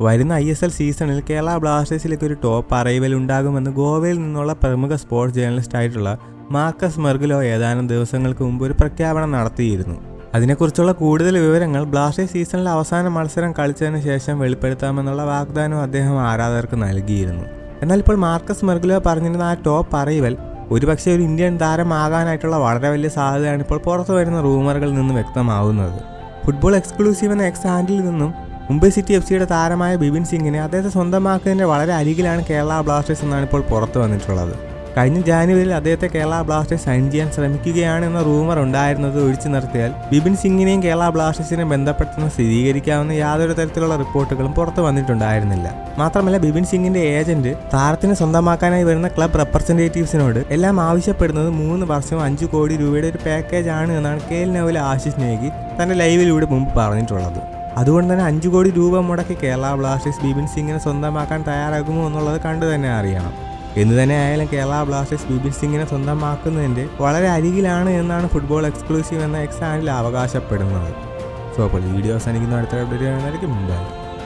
വരുന്ന I S L സീസണിൽ കേരള ബ്ലാസ്റ്റേഴ്സിലേക്ക് ഒരു ടോപ്പ് അറൈവൽ ഉണ്ടാകുമെന്ന് ഗോവയിൽ നിന്നുള്ള പ്രമുഖ സ്പോർട്സ് ജേർണലിസ്റ്റ് ആയിട്ടുള്ള മാർക്കസ് മെർഗുലോ ഏതാനും ദിവസങ്ങൾക്ക് മുമ്പ് ഒരു പ്രഖ്യാപനം നടത്തിയിരുന്നു. അതിനെക്കുറിച്ചുള്ള കൂടുതൽ വിവരങ്ങൾ ബ്ലാസ്റ്റേഴ്സ് സീസണിലെ അവസാന മത്സരം കളിച്ചതിന് ശേഷം വെളിപ്പെടുത്താമെന്നുള്ള വാഗ്ദാനവും അദ്ദേഹം ആരാധകർക്ക് നൽകിയിരുന്നു. എന്നാൽ ഇപ്പോൾ മാർക്കസ് മെർഗുലോ പറഞ്ഞിരുന്ന ആ ടോപ്പ് അറൈവൽ ഒരുപക്ഷെ ഒരു ഇന്ത്യൻ താരമാകാനായിട്ടുള്ള വളരെ വലിയ സാധ്യതയാണ് ഇപ്പോൾ പുറത്തു വരുന്ന റൂമറുകളിൽ നിന്ന് വ്യക്തമാവുന്നത്. ഫുട്ബോൾ എക്സ്ക്ലൂസീവ് എന്ന എക്സ് ഹാൻഡിൽ നിന്നും മുംബൈ സിറ്റി എഫ് സിയുടെ താരമായ ബിപിൻ സിംഗിനെ അദ്ദേഹത്തെ സ്വന്തമാക്കുന്നതിന്റെ വളരെ അരികിലാണ് കേരള ബ്ലാസ്റ്റേഴ്സ് എന്നാണ് ഇപ്പോൾ പുറത്തു വന്നിട്ടുള്ളത്. കഴിഞ്ഞ ജാനുവരിയിൽ അദ്ദേഹത്തെ കേരള ബ്ലാസ്റ്റേഴ്സ് സൈൻ ചെയ്യാൻ ശ്രമിക്കുകയാണ് എന്ന റൂമർ ഉണ്ടായിരുന്നത് ഒഴിച്ചു നിർത്തിയാൽ ബിപിൻ സിംഗിനെയും കേരള ബ്ലാസ്റ്റേഴ്സിനെ ബന്ധപ്പെടുത്തുന്ന സ്ഥിരീകരിക്കാവുന്ന യാതൊരു തരത്തിലുള്ള റിപ്പോർട്ടുകളും പുറത്തു വന്നിട്ടുണ്ടായിരുന്നില്ല. മാത്രമല്ല ബിപിൻ സിംഗിന്റെ ഏജന്റ് താരത്തിന് സ്വന്തമാക്കാനായി വരുന്ന ക്ലബ് റെപ്രസെന്റേറ്റീവ്സിനോട് എല്ലാം ആവശ്യപ്പെടുന്നത് മൂന്ന് വർഷവും അഞ്ചു കോടി രൂപയുടെ ഒരു പാക്കേജ് ആണ് എന്നാണ് കെ എൽ നവൽ ആശിഷ് നേഗി തന്റെ ലൈവിലൂടെ മുമ്പ് പറഞ്ഞിട്ടുള്ളത്. അതുകൊണ്ട് തന്നെ അഞ്ചു കോടി രൂപ മുടക്കി കേരള ബ്ലാസ്റ്റേഴ്സ് ബിബിൻ സിംഗിനെ സ്വന്തമാക്കാൻ തയ്യാറാകുമോ എന്നുള്ളത് കണ്ടു തന്നെ അറിയണം. എന്ന് തന്നെ ആയാലും കേരള ബ്ലാസ്റ്റേഴ്സ് ബിബിൻ സിംഗിനെ സ്വന്തമാക്കുന്നതിന്റെ വളരെ അരികിലാണ് എന്നാണ് ഫുട്ബോൾ എക്സ്ക്ലൂസീവ് എന്ന എക്സാനിൽ അവകാശപ്പെടുന്നത്. സോ അപ്പോൾ വീഡിയോ അവസാനിക്കുന്ന. അടുത്ത അപ്ഡേറ്റ് മുമ്പായി